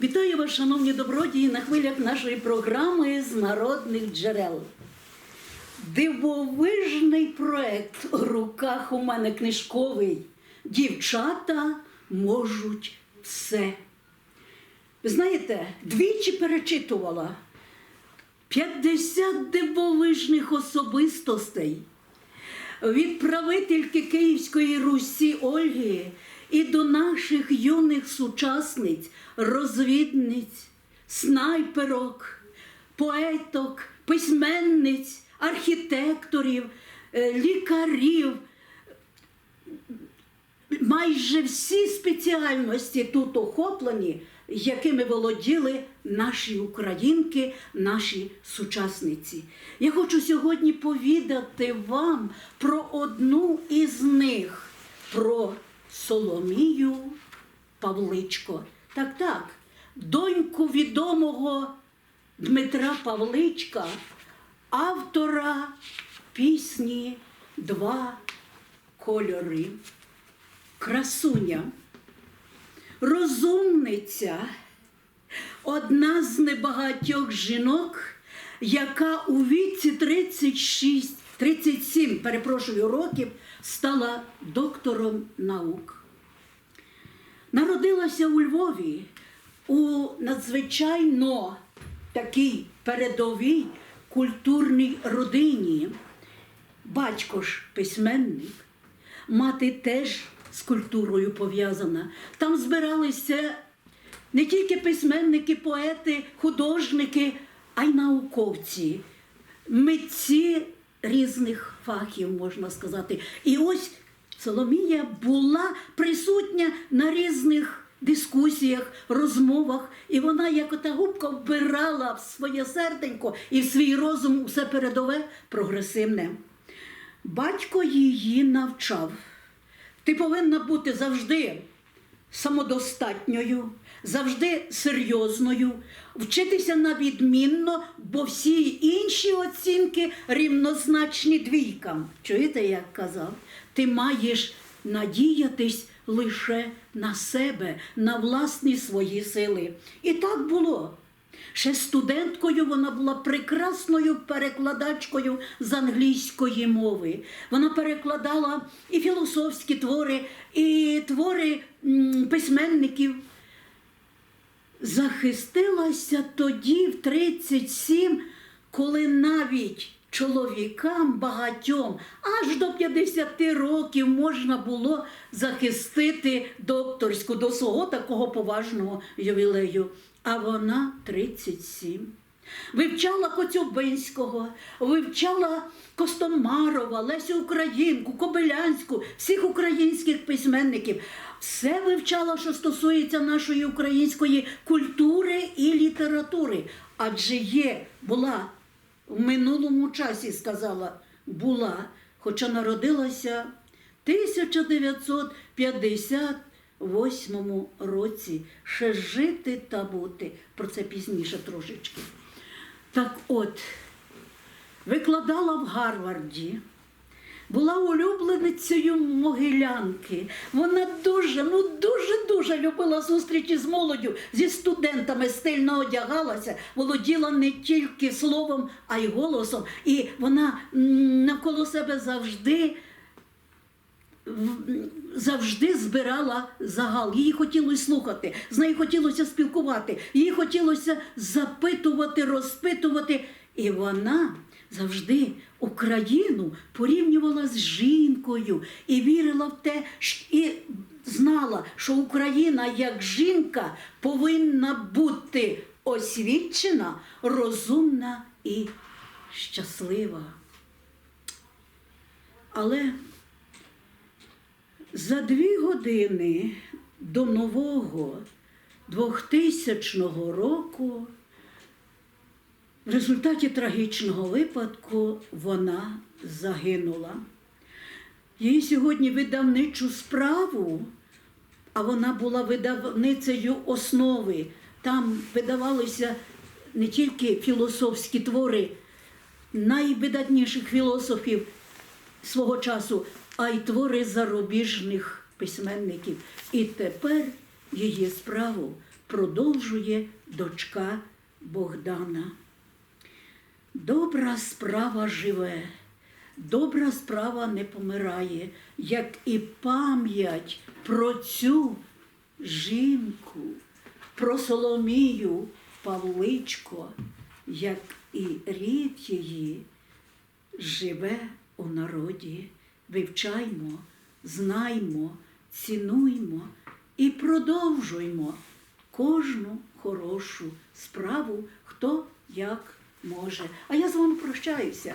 Вітаю вас, шановні добродії, на хвилях нашої програми з народних джерел. Дивовижний проект у руках у мене книжковий. Дівчата можуть все. Ви знаєте, двічі перечитувала 50 дивовижних особистостей від правительки Київської Русі Ольги і до наших юних сучасниць, розвідниць, снайперок, поеток, письменниць, архітекторів, е, лікарів. Майже всі спеціальності тут охоплені, якими володіли наші українки, наші сучасниці. Я хочу сьогодні повідати вам про одну із них, про Соломію Павличко. Так, так, доньку відомого Дмитра Павличка, автора пісні Два кольори. Красуня, розумниця, одна з небагатьох жінок, яка у віці 36, 37, перепрошую, років стала доктором наук. Народилася у Львові у надзвичайно такій передовій культурній родині. Батько ж письменник, мати теж з культурою пов'язана. Там збиралися не тільки письменники, поети, художники, а й науковці, митці різних фахів, можна сказати. І ось Соломія була присутня на різних дискусіях, розмовах, і вона, як ота губка, вбирала в своє серденько і в свій розум усе передове прогресивне. Батько її навчав. Ти повинна бути завжди самодостатньою, завжди серйозною, вчитися на відмінно, бо всі інші оцінки рівнозначні двійкам. Чуєте, як казав? Ти маєш надіятись лише на себе, на власні свої сили. І так було. Ще студенткою вона була прекрасною перекладачкою з англійської мови. Вона перекладала і філософські твори, і твори письменників. Захистилася тоді, в 37, коли навіть чоловікам багатьом аж до 50 років можна було захистити докторську до свого такого поважного ювілею. А вона 37. Вивчала Коцюбинського, вивчала Костомарова, Лесю Українку, Кобилянську, всіх українських письменників. Все вивчала, що стосується нашої української культури і літератури. Адже є, була в минулому часі, сказала, була, хоча народилася в 1958 році. Ще жити та бути. Про це пізніше трошечки. Так от, викладала в Гарварді, була улюбленицею Могилянки. Вона дуже, ну дуже-дуже любила зустрічі з молоддю, зі студентами стильно одягалася, володіла не тільки словом, а й голосом. І вона навколо себе завжди завжди збирала загал. Їй хотілося слухати, з нею хотілося спілкувати, їй хотілося запитувати, розпитувати. І вона завжди Україну порівнювала з жінкою і вірила в те, щ- і знала, що Україна як жінка повинна бути освічена, розумна і щаслива. Але за дві години до нового 2000 року в результаті трагічного випадку вона загинула. Її сьогодні видавничу справу, а вона була видавницею основи. Там видавалися не тільки філософські твори найвидатніших філософів свого часу, а й твори зарубіжних письменників. І тепер її справу продовжує дочка Богдана. Добра справа живе, добра справа не помирає, як і пам'ять про цю жінку, про Соломію Павличко, як і рід її живе у народі. Вивчаймо, знаймо, цінуймо і продовжуймо кожну хорошу справу, хто як може. А я з вами прощаюся.